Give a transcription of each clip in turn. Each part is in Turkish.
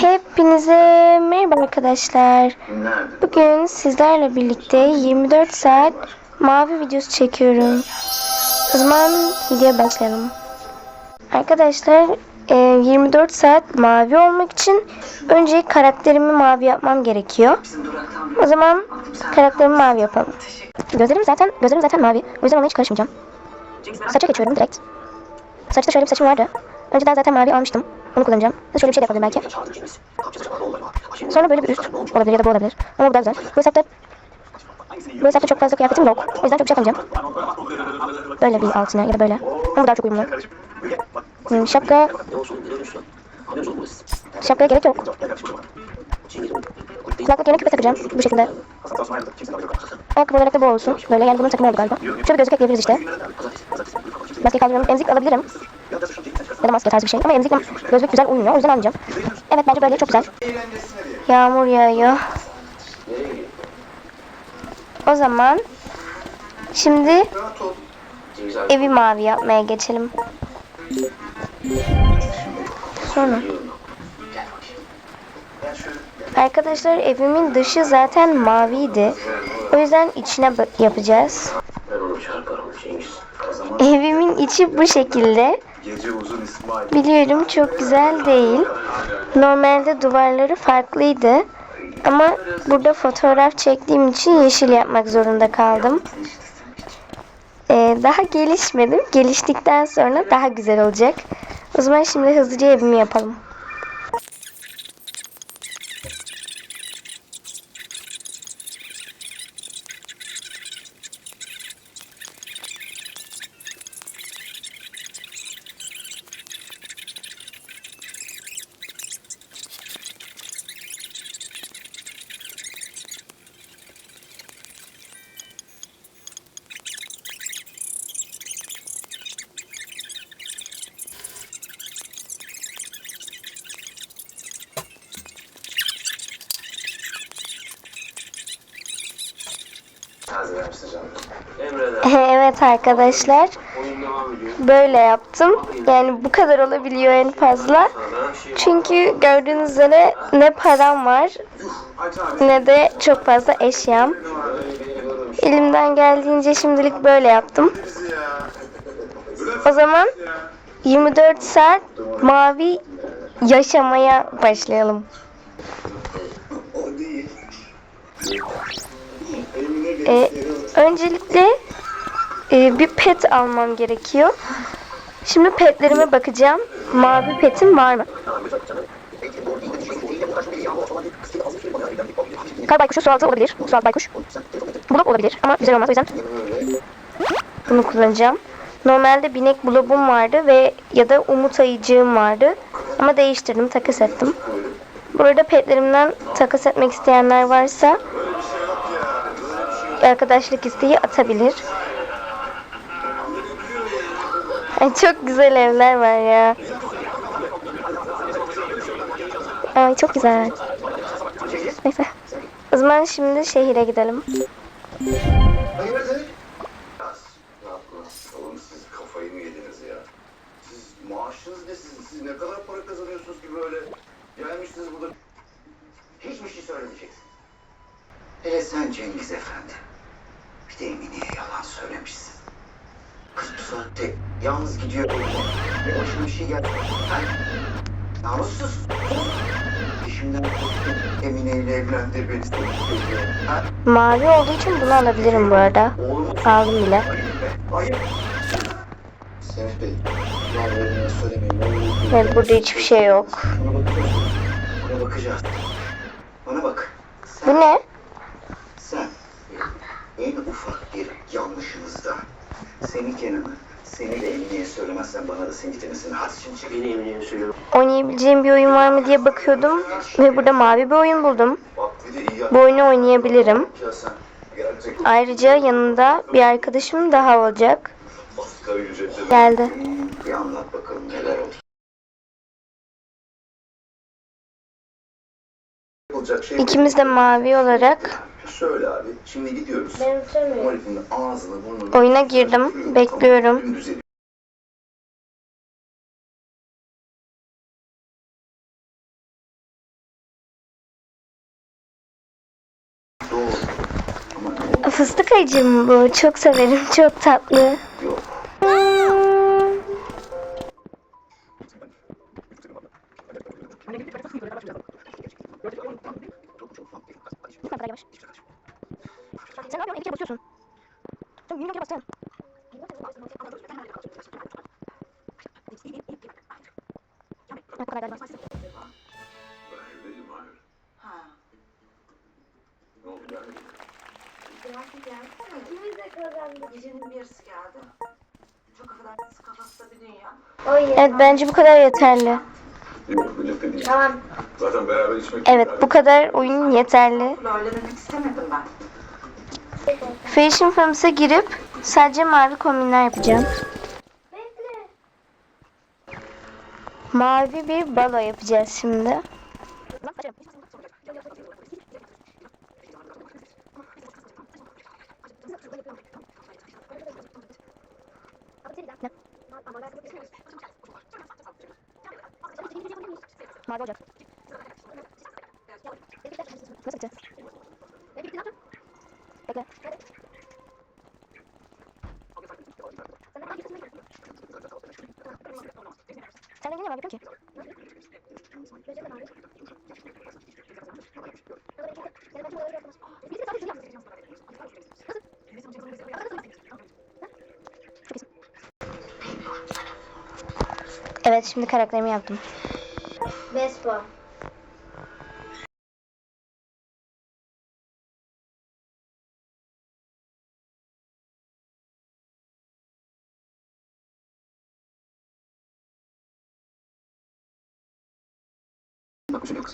Hepinize merhaba arkadaşlar. Bugün sizlerle birlikte 24 saat mavi videosu çekiyorum. O zaman videoya başlayalım. Arkadaşlar e, 24 saat mavi olmak için önce karakterimi mavi yapmam gerekiyor. O zaman karakterimi mavi yapalım. Gözlerim zaten gözlerim zaten mavi. O yüzden ona hiç karışmayacağım. Saça geçiyorum direkt. Saçta şöyle bir saçım vardı. Önceden zaten mavi almıştım. Onu kullanacağım. Ya Şöyle bir şey de yapabilirim belki. Sonra böyle bir üst olabilir ya da bu olabilir. Ama bu da güzel. Bu hesapta bu hesapta çok fazla kıyafetim yok. O yüzden çok şey yapamayacağım. Böyle bir altına ya da böyle. Ama bu daha çok uyumlu. Hmm, şapka. Şapkaya gerek yok. Kulaklık yerine küpe takacağım. Bu şekilde. Ayakkabı da bu olsun. Böyle yani bunun takımı oldu galiba. Şöyle gözlük ekleyebiliriz işte. Maskeyi kaldırıyorum. Emzik alabilirim. Ya da maske tarzı bir şey. Ama emzikle gözlük güzel uymuyor. O yüzden almayacağım. Evet bence böyle çok güzel. Yağmur yağıyor. O zaman şimdi evi mavi yapmaya geçelim. Sonra. Arkadaşlar evimin dışı zaten maviydi. O yüzden içine yapacağız. Evimin içi bu şekilde. Biliyorum çok güzel değil. Normalde duvarları farklıydı. Ama burada fotoğraf çektiğim için yeşil yapmak zorunda kaldım. Ee, daha gelişmedim. Geliştikten sonra daha güzel olacak. O zaman şimdi hızlıca evimi yapalım. Arkadaşlar. Böyle yaptım. Yani bu kadar olabiliyor en fazla. Çünkü gördüğünüz üzere ne param var ne de çok fazla eşyam. Elimden geldiğince şimdilik böyle yaptım. O zaman 24 saat mavi yaşamaya başlayalım. Ee, öncelikle e, bir pet almam gerekiyor. Şimdi petlerime bakacağım. Mavi petim var mı? Kar baykuşu sualtı olabilir. Sualtı baykuş. Blok olabilir ama güzel olmaz o yüzden bunu kullanacağım. Normalde binek blobum vardı ve ya da umut ayıcığım vardı. Ama değiştirdim, takas ettim. Burada petlerimden takas etmek isteyenler varsa arkadaşlık isteği atabilir. Ay çok güzel evler var ya. Ay çok güzel. Neyse. O zaman şimdi şehire gidelim. Maaşınız ne sizin? Siz ne kadar para kazanıyorsunuz ki böyle? Gelmişsiniz burada. Hiçbir şey söylemeyeceksin. Hele sen Cengiz Efendi. Bir de Emine'ye yalan söylemişsin. Kız bu saatte yalnız gidiyor. E başına bir şey geldi. Ha? Namussuz. Korktun. Emine ile evlendir beni. Ha? Mavi olduğu için bunu alabilirim bu arada. Aldım bile. Hayır. Semih Bey, yalvarırım söylemeyin. Evet burada hiçbir şey yok. Buna bakacağız. Bana bak. Sen, Bu ne? sen en ufak bir yanlışımızda seni Kenan'ı, seni de Emine'ye söylemezsen bana da seni gitmesini. Hadi şimdi çık. Beni Emine'ye söyle. Oynayabileceğim bir oyun var mı diye bakıyordum. Ve burada mavi bir oyun buldum. Bu oyunu oynayabilirim. sen. Ayrıca yanında bir arkadaşım daha olacak. Geldi. Bir anlat bakalım neler oldu. İkimiz de mavi olarak Şöyle abi. Şimdi gidiyoruz. Ben söylemiyorum. ağzını burnunu. Oyuna girdim. Bekliyorum. Tamam, Fıstık acı bu? Çok severim. Çok tatlı. Yok. Belki geldi ama ikimiz de kazandık. Gecenin bir yarısı geldi. Çok affedersiniz kafası da bir dünya. Evet bence bu kadar yeterli. Yok birlikte değil. Tamam. Zaten beraber içmek Evet bu kadar oyun yeterli. Öyle demek istemedim ben. Fashion Films'e girip sadece mavi kombinler yapacağım. Mavi bir balo yapacağız şimdi. Mavi olacak. Nasıl gideceğiz? Bekle. Sen rengini ne mavi ki? Evet şimdi karakterimi yaptım. Vespa.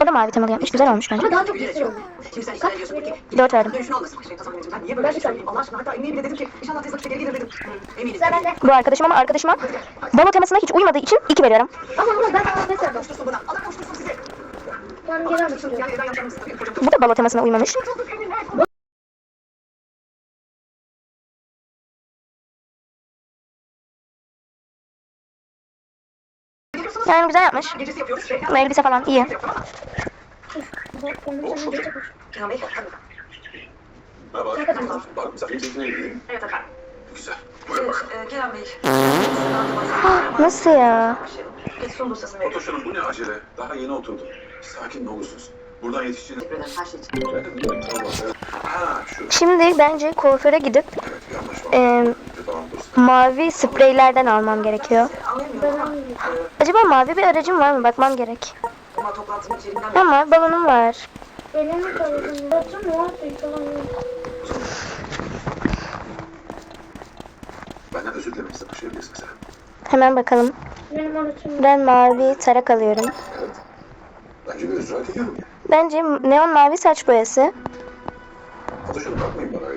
O da mavi temalı yapmış. Güzel olmuş bence. Daha çok güzel oldu. Şimdi sen işler diyorsun ki. Dört verdim. Dönüşün olmasın. Şey, tasarımcım, ben niye böyle bir şey söyleyeyim Allah aşkına? Hatta Emine'ye bile dedim ki inşallah tez geri gelir dedim. Eminim. Bu arkadaşım ama arkadaşıma balo temasına hiç uymadığı için iki veriyorum. Ama ama ben. Koştursun bana. Allah koştursun sizi. Ben. Kocam Bu da balo temasına uymamış. Yani güzel yapmış. Bu elbise falan iyi. Nasıl ya? Bu ne acele? Daha yeni oturdum. Sakin olursunuz. Buradan yetişeceğiniz... Şimdi bence kuaföre gidip Evet e. mavi spreylerden almam gerekiyor. Acaba mavi bir aracım var mı? Bakmam gerek. ama balonum var. Benim mi kalıcım? Batım var. Benden özür dilemek istedim. Mesela. Hemen bakalım. Ben mavi tarak alıyorum. Evet. Bence bir özür. Bence neon mavi saç boyası. Hanım bakmayın bana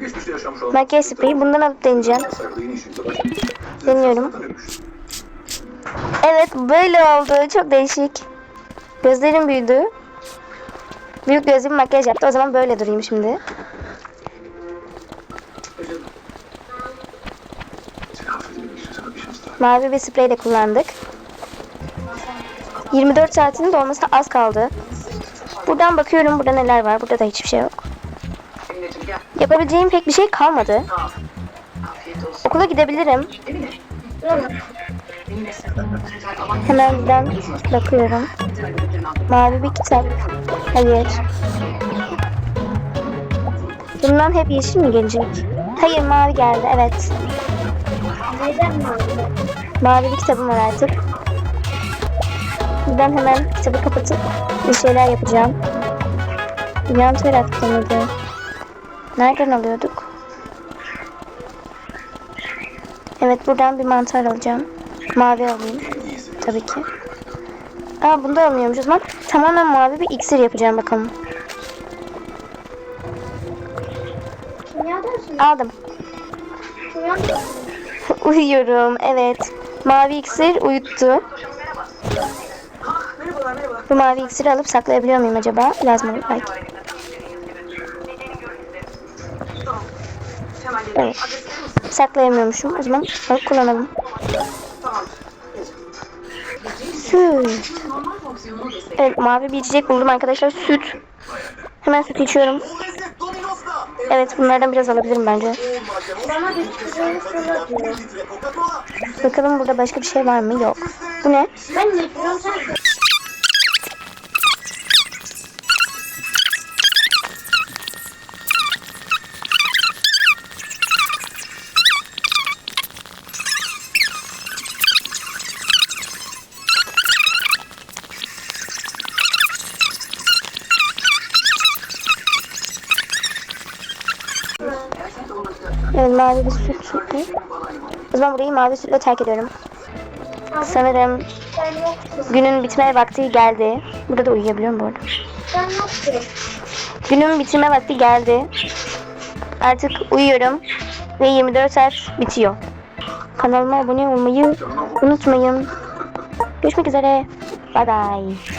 geçmişte yaşamış olan... Makyaj spreyi bundan alıp deneyeceğim. Deniyorum. Evet böyle oldu. Çok değişik. Gözlerim büyüdü. Büyük gözlü bir makyaj yaptı. O zaman böyle durayım şimdi. Daha. Mavi bir sprey de kullandık. 24 saatinin dolmasına az kaldı. Buradan bakıyorum. Burada neler var. Burada da hiçbir şey yok. Yapabileceğim pek bir şey kalmadı. Okula gidebilirim. Hemen buradan bakıyorum. Mavi bir kitap. Hayır. Bundan hep yeşil mi gelecek? Hayır mavi geldi evet. Mavi bir kitabım var artık. Buradan hemen kitabı kapatıp bir şeyler yapacağım. Yan tarafta mıydı? Nereden alıyorduk? Evet buradan bir mantar alacağım. Mavi alayım. Tabii ki. Aa bunda almıyormuş o zaman. Tamamen mavi bir iksir yapacağım bakalım. Aldım. Uyuyorum evet. Mavi iksir uyuttu. Bu mavi iksiri alıp saklayabiliyor muyum acaba? Lazım olur belki. Tamam. Hemen geliyorum. Evet. Saklayamıyormuşum. O zaman alıp kullanalım. Süt. Evet mavi bir içecek buldum arkadaşlar. Süt. Hemen süt içiyorum. Evet bunlardan biraz alabilirim bence. Bakalım burada başka bir şey var mı? Yok. Bu ne? Ben mavi bir süt çıktı. O zaman burayı mavi sütle terk ediyorum. Sanırım günün bitme vakti geldi. Burada da uyuyabiliyorum bu arada. Günün bitirme vakti geldi. Artık uyuyorum. Ve 24 saat bitiyor. Kanalıma abone olmayı unutmayın. Görüşmek üzere. Bye bye.